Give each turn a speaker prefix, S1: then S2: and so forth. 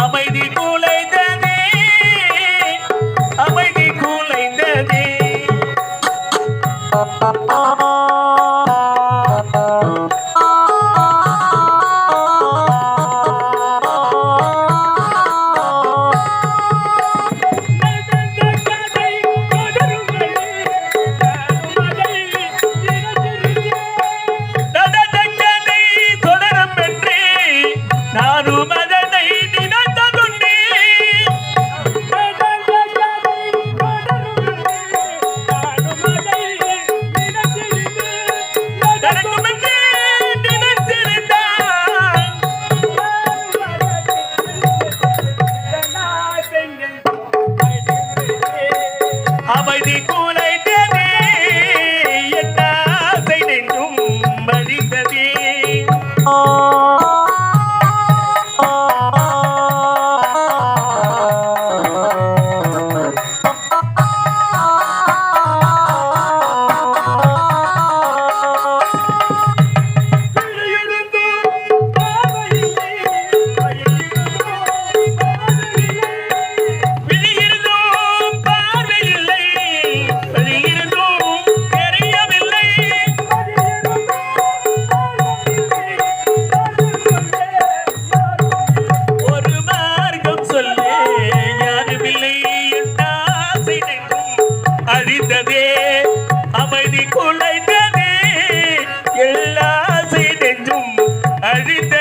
S1: அமைதி குலைதே அமைதி கூட Allí